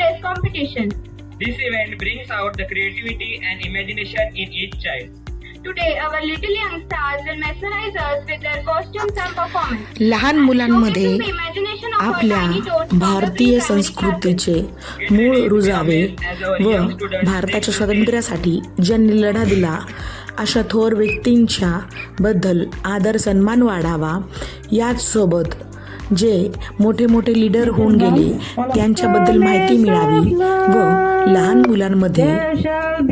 chess competition. This event brings out the creativity and imagination in each child. लहान मुलांमध्ये आपल्या भारतीय संस्कृतीचे मूळ रुजावे व भारताच्या स्वातंत्र्यासाठी ज्यांनी लढा दिला अशा थोर व्यक्तींच्या बद्दल आदर सन्मान वाढावा याचसोबत जे मोठे मोठे लीडर होऊन गेले त्यांच्याबद्दल माहिती मिळावी व लहान मुलांमध्ये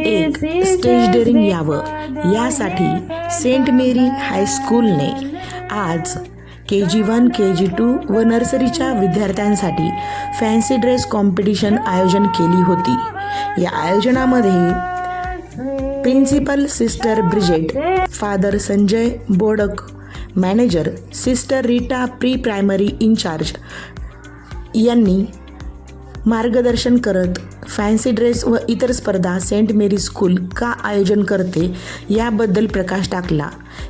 एक स्टेज डेअरिंग यावं. यासाठी सेंट मेरी हायस्कूलने आज के जी वन के जी टू व नर्सरीच्या विद्यार्थ्यांसाठी फॅन्सी ड्रेस कॉम्पिटिशन आयोजन केली होती. या आयोजनामध्ये principal sister Bridget father Sanjay Bodak manager sister Rita pre primary incharge यांनी मार्गदर्शन करत फॅन्सी ड्रेस व इतर स्पर्धा सेंट मेरी स्कूल का आयोजन करते याबद्दल प्रकाश टाकला.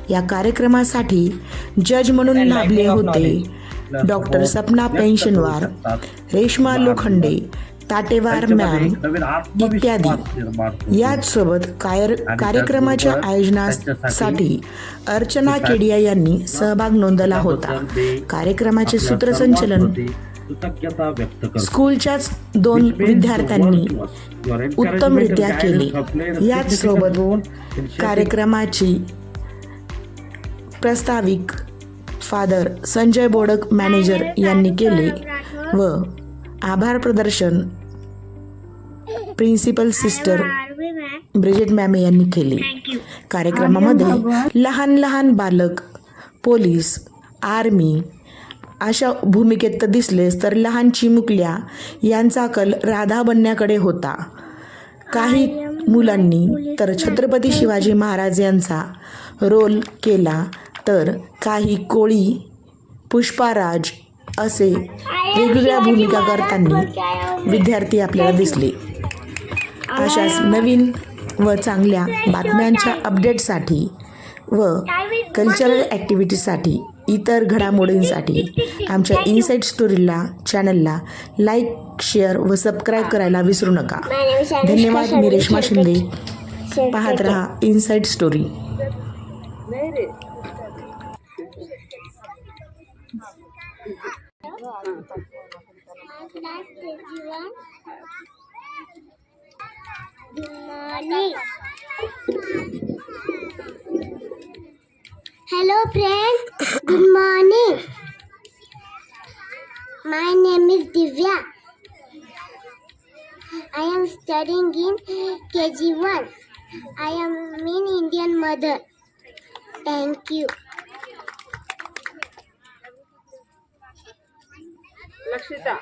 या कार्यक्रमासाठी जज म्हणून लाभले होते. डॉक्टर सपना पेन्शनवार रेश्मा लोखंडे ताटेवार मॅम इत्यादी याचसोबत कायर कार्यक्रमाच्या आयोजनासाठी अर्चना केडिया यांनी सहभाग नोंदवला होता. कार्यक्रमाचे सूत्रसंचलन. स्कूलच्याच दोन विद्यार्थ्यांनी उत्तमरित्या केले. याचसोबत कार्यक्रमाची प्रस्ताविक फादर संजय बोडक मॅनेजर यांनी केले व आभार प्रदर्शन प्रिन्सिपल सिस्टर ब्रिजेट मॅमे यांनी केले. कार्यक्रमामध्ये लहान लहान बालक पोलीस आर्मी अशा भूमिकेत तर दिसलेच तर लहान चिमुकल्या यांचा कल राधा बनण्याकडे होता. काही मुलांनी तर छत्रपती शिवाजी महाराज यांचा रोल केला तर काही कोळी पुष्पाराज असे वेगवेगळ्या भूमिका करताना विद्यार्थी आपल्याला दिसले. अशाच नवीन व चांगल्या बातम्यांच्या अपडेटसाठी व कल्चरल ॲक्टिव्हिटीसाठी इतर घडामोडींसाठी आमच्या इनसाईट स्टोरीला चॅनलला लाईक शेअर व सबस्क्राईब करायला विसरू नका. धन्यवाद मी रेश्मा शिंदे. पाहत रहा insight story. Hello friends, good morning. My name is Divya. I am studying in KG1. I am an Indian mother. Thank you. 来吃一下。